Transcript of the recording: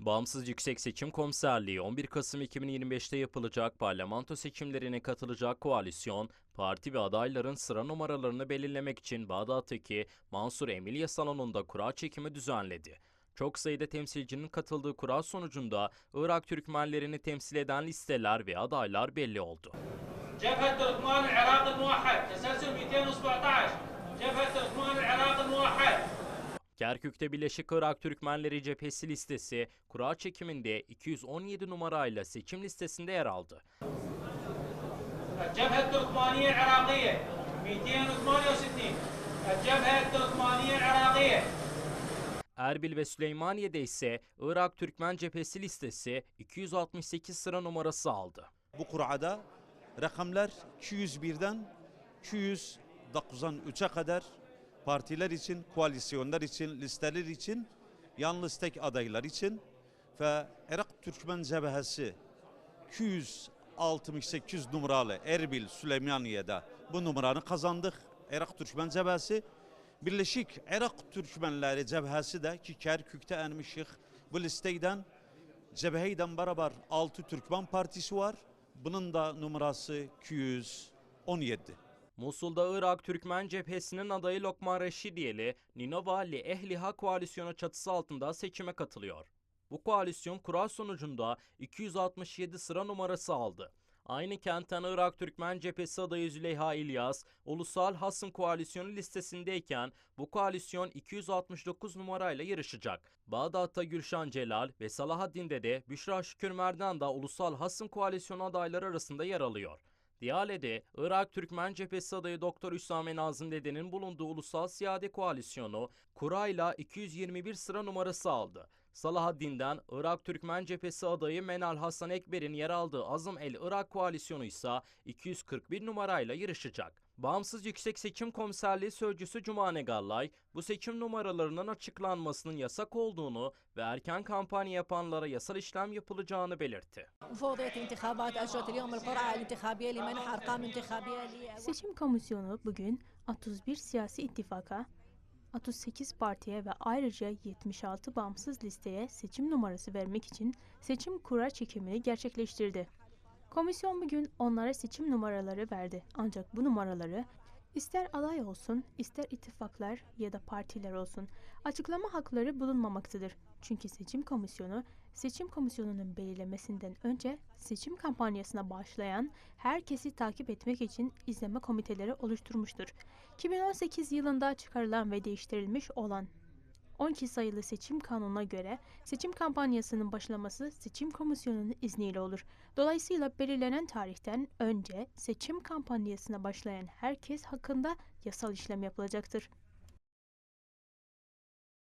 Bağımsız Yüksek Seçim Komiserliği 11 Kasım 2025'te yapılacak parlamento seçimlerine katılacak koalisyon, parti ve adayların sıra numaralarını belirlemek için Bağdat'taki Mansur Emilya Salonu'nda kura çekimi düzenledi. Çok sayıda temsilcinin katıldığı kura sonucunda Irak Türkmenlerini temsil eden listeler ve adaylar belli oldu. Cephe Türkmen Irak Muahhed, Teselsül 217, Cephe Türkmen Irak Kerkük'te Birleşik Irak Türkmenleri Cephesi listesi kura çekiminde 217 numarayla seçim listesinde yer aldı. Cebhet Türkmaniye Irakiye 268 Cebhet Türkmaniye Erbil ve Süleymaniye'de ise Irak Türkmen Cephesi listesi 268 sıra numarası aldı. Bu kurada rakamlar 201'den 293'e kadar partiler için, koalisyonlar için, listeler için, yalnız tek adaylar için ve Irak Türkmen Cebhesi 268 numaralı Erbil Süleymaniye'de bu numaranı kazandık. Irak Türkmen Cebhesi Birleşik Irak Türkmenleri Cebhesi de ki Kerkük'te enmişik bu listeyden Cebheyden beraber 6 Türkmen Partisi var. Bunun da numarası 217. Musul'da Irak Türkmen Cephesi'nin adayı Lokman Reşidiyeli, Ninova Li Ehliha koalisyonu çatısı altında seçime katılıyor. Bu koalisyon kura sonucunda 267 sıra numarası aldı. Aynı kentten Irak Türkmen Cephesi adayı Züleyha İlyas, Ulusal Hasım Koalisyonu listesindeyken bu koalisyon 269 numarayla yarışacak. Bağdat'ta Gülşen Celal ve Salahaddin'de de Büşra Şükür Merdan da Ulusal Hasım Koalisyonu adayları arasında yer alıyor. Diyale'de Irak Türkmen Cephesi adayı Doktor Hüsame Nazım Dede'nin bulunduğu Ulusal Siyade Koalisyonu kurayla 221 sıra numarası aldı. Salahaddin'den Irak Türkmen Cephesi adayı Menal Hasan Ekber'in yer aldığı Azım El Irak koalisyonu ise 241 numarayla yarışacak. Bağımsız Yüksek Seçim Komiserliği Sözcüsü Cumane Gallay, bu seçim numaralarının açıklanmasının yasak olduğunu ve erken kampanya yapanlara yasal işlem yapılacağını belirtti. Seçim komisyonu bugün 31 siyasi ittifaka 38 partiye ve ayrıca 76 bağımsız listeye seçim numarası vermek için seçim kura çekimini gerçekleştirdi. Komisyon bugün onlara seçim numaraları verdi. Ancak bu numaraları ister aday olsun, ister ittifaklar ya da partiler olsun açıklama hakları bulunmamaktadır. Çünkü seçim komisyonu seçim komisyonunun belirlemesinden önce seçim kampanyasına başlayan herkesi takip etmek için izleme komiteleri oluşturmuştur. 2018 yılında çıkarılan ve değiştirilmiş olan 12 sayılı seçim kanununa göre seçim kampanyasının başlaması seçim komisyonunun izniyle olur. Dolayısıyla belirlenen tarihten önce seçim kampanyasına başlayan herkes hakkında yasal işlem yapılacaktır.